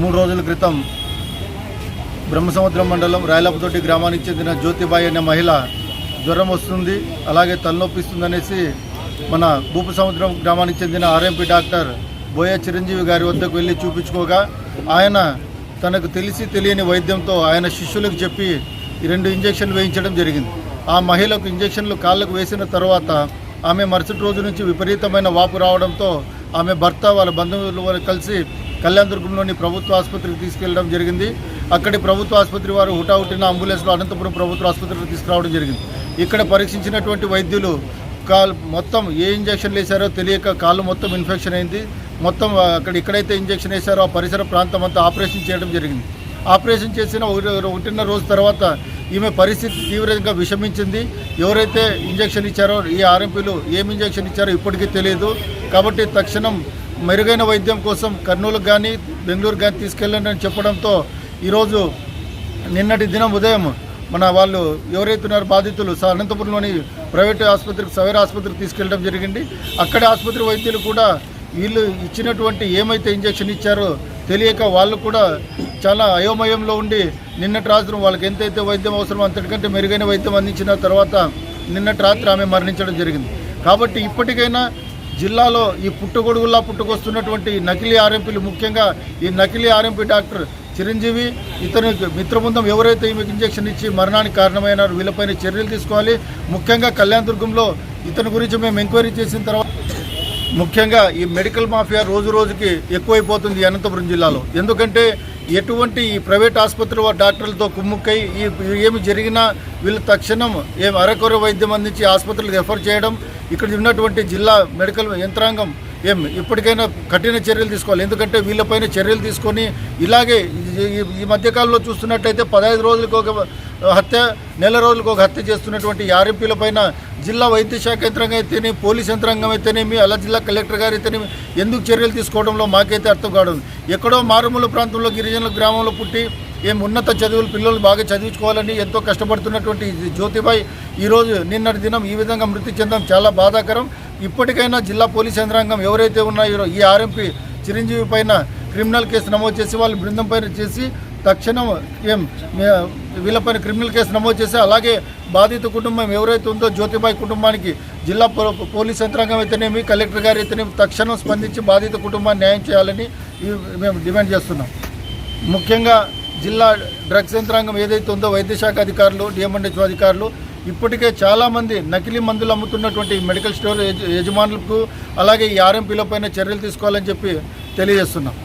మూడు రోజుల క్రితం బ్రహ్మసముద్రం మండలం రాయలపతోటి గ్రామానికి చెందిన జ్యోతిబాయి అనే మహిళ జ్వరం వస్తుంది అలాగే తలనొప్పిస్తుందనేసి మన భూప సముద్రం గ్రామానికి చెందిన ఆర్ఎంపీ డాక్టర్ బోయ చిరంజీవి గారి వద్దకు వెళ్ళి చూపించుకోగా ఆయన తనకు తెలిసి తెలియని వైద్యంతో ఆయన శిష్యులకు చెప్పి రెండు ఇంజక్షన్లు వేయించడం జరిగింది. ఆ మహిళకు ఇంజక్షన్లు కాళ్ళకు వేసిన తర్వాత ఆమె మరుసటి రోజు నుంచి విపరీతమైన వాపు రావడంతో ఆమె భర్త వాళ్ళ బంధువులు కలిసి కళ్యాణదుర్గంలోని ప్రభుత్వ ఆసుపత్రికి తీసుకెళ్ళడం జరిగింది. అక్కడి ప్రభుత్వ ఆసుపత్రి వారు హుటాహుటిన అంబులెన్స్లో అనంతపురం ప్రభుత్వ ఆసుపత్రికి తీసుకురావడం జరిగింది. ఇక్కడ పరీక్షించినటువంటి వైద్యులు కాలు మొత్తం ఏ ఇంజక్షన్లు వేశారో తెలియక కాళ్ళు మొత్తం ఇన్ఫెక్షన్ అయింది. మొత్తం అక్కడ ఎక్కడైతే ఇంజక్షన్ వేశారో ఆ పరిసర ప్రాంతం అంతా ఆపరేషన్ చేయడం జరిగింది. ఆపరేషన్ చేసిన ఒకటిన్నర రోజు తర్వాత ఈమె పరిస్థితి తీవ్రంగా విషమించింది. ఎవరైతే ఇంజక్షన్ ఇచ్చారో ఈ ఆర్ఎంపీలు ఏం ఇంజక్షన్ ఇచ్చారో ఇప్పటికీ తెలియదు. కాబట్టి తక్షణం మెరుగైన వైద్యం కోసం కర్నూలుకు కానీ బెంగళూరు కానీ తీసుకెళ్ళండి అని చెప్పడంతో ఈరోజు నిన్నటి దినం ఉదయం మన వాళ్ళు ఎవరైతున్నారో బాధితులు అనంతపురంలోని ప్రైవేట్ ఆసుపత్రికి సవేర ఆసుపత్రికి తీసుకెళ్ళడం జరిగింది. అక్కడ ఆసుపత్రి వైద్యులు కూడా వీళ్ళు ఇచ్చినటువంటి ఏమైతే ఇంజెక్షన్ ఇచ్చారో తెలియక వాళ్ళు కూడా చాలా అయోమయంలో ఉండి నిన్నటి రాత్రి వాళ్ళకి ఎంతైతే వైద్యం అవసరమో అంతటికంటే మెరుగైన వైద్యం అందించిన తర్వాత నిన్నటి రాత్రి ఆమె మరణించడం జరిగింది. కాబట్టి ఇప్పటికైనా జిల్లాలో ఈ పుట్టగొడుగుల్లా పుట్టుకొస్తున్నటువంటి నకిలీ ఆర్ఎంపీలు ముఖ్యంగా ఈ నకిలీ ఆర్ఎంపీ డాక్టర్ చిరంజీవి ఇతని మిత్రబృందం ఎవరైతే ఈమెకు ఇంజక్షన్ ఇచ్చి మరణానికి కారణమైనారు వీళ్ళపైన చర్యలు తీసుకోవాలి. ముఖ్యంగా కళ్యాణదుర్గంలో ఇతని గురించి మేము ఎంక్వైరీ చేసిన తర్వాత ముఖ్యంగా ఈ మెడికల్ మాఫియా రోజు రోజుకి ఎక్కువైపోతుంది అనంతపురం జిల్లాలో. ఎందుకంటే ఎటువంటి ఈ ప్రైవేట్ ఆసుపత్రి డాక్టర్లతో కుమ్ముక్కై ఈ ఏమి జరిగినా వీళ్ళు తక్షణం ఏం అరకొర వైద్యం అందించి ఆసుపత్రులు రెఫర్ చేయడం ఇక్కడ ఉన్నటువంటి జిల్లా మెడికల్ యంత్రాంగం ఏం ఇప్పటికైనా కఠిన చర్యలు తీసుకోవాలి. ఎందుకంటే వీళ్ళపైన చర్యలు తీసుకొని ఇలాగే ఈ- ఈ- మధ్యకాలంలో చూస్తున్నట్టయితే పదహైదు రోజులకు ఒక హత్య నెల రోజులకు ఒక హత్య చేస్తున్నటువంటి ఆర్ఎంపీల పైన జిల్లా వైద్య శాఖ యంత్రాంగం అయితేనే పోలీస్ యంత్రాంగం అయితేనేమి అలా జిల్లా కలెక్టర్ గారు అయితేనేమి ఎందుకు చర్యలు తీసుకోవడంలో మాకైతే అర్థం కావడం ఎక్కడో మారుమూల ప్రాంతంలో గిరిజనుల గ్రామంలో పుట్టి ఏం ఉన్నత చదువులు పిల్లలు బాగా చదివించుకోవాలని ఎంతో కష్టపడుతున్నటువంటి ఈ జ్యోతిబాయ్ ఈరోజు నిన్నటి దినం ఈ విధంగా మృతి చెందడం చాలా బాధాకరం. ఇప్పటికైనా జిల్లా పోలీస్ యంత్రాంగం ఎవరైతే ఉన్నాయో ఈ ఆర్ఎంపీ చిరంజీవి పైన క్రిమినల్ కేసు నమోదు చేసి వాళ్ళ బృందం పైన చేసి తక్షణం ఏం వీళ్ళపైన క్రిమినల్ కేసు నమోదు చేసి అలాగే బాధిత కుటుంబం ఎవరైతే ఉందో జ్యోతిబాయి కుటుంబానికి జిల్లా పో- పోలీస్ యంత్రాంగం అయితేనేమి కలెక్టర్ గారు అయితేనేమి తక్షణం స్పందించి బాధిత కుటుంబాన్ని న్యాయం చేయాలని మేము డిమాండ్ చేస్తున్నాం. ముఖ్యంగా జిల్లా డ్రగ్స్ యంత్రాంగం ఏదైతే ఉందో వైద్యశాఖ అధికారులు డిఎంఎండ్హెచ్ అధికారులు ఇప్పటికే చాలామంది నకిలీ మందులు అమ్ముతున్నటువంటి మెడికల్ స్టోర్ యజమానులకు అలాగే ఈ ఆర్ఎంపీల పైన చర్యలు తీసుకోవాలని చెప్పి తెలియజేస్తున్నాం.